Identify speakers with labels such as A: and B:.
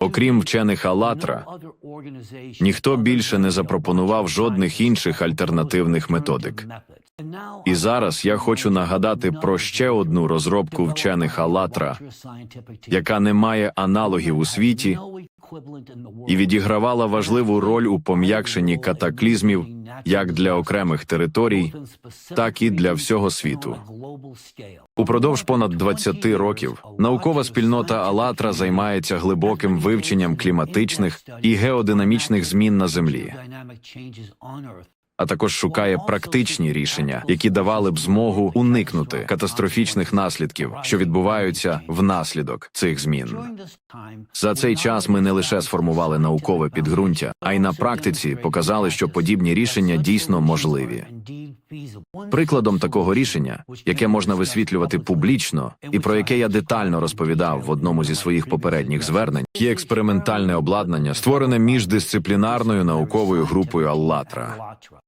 A: Окрім вчених Алатра, ніхто більше не запропонував жодних інших альтернативних методик. І зараз я хочу нагадати про ще одну розробку вчених Алатра, яка не має аналогів у світі і відігравала важливу роль у пом'якшенні катаклізмів як для окремих територій, так і для всього світу. Упродовж понад 20 років наукова спільнота Алатра займається глибоким вивченням кліматичних і геодинамічних змін на землі, а також шукає практичні рішення, які давали б змогу уникнути катастрофічних наслідків, що відбуваються внаслідок цих змін. За цей час ми не лише сформували наукове підґрунтя, а й на практиці показали, що подібні рішення дійсно можливі. Прикладом такого рішення, яке можна висвітлювати публічно, і про яке я детально розповідав в одному зі своїх попередніх звернень, є експериментальне обладнання, створене міждисциплінарною науковою групою Аллатра.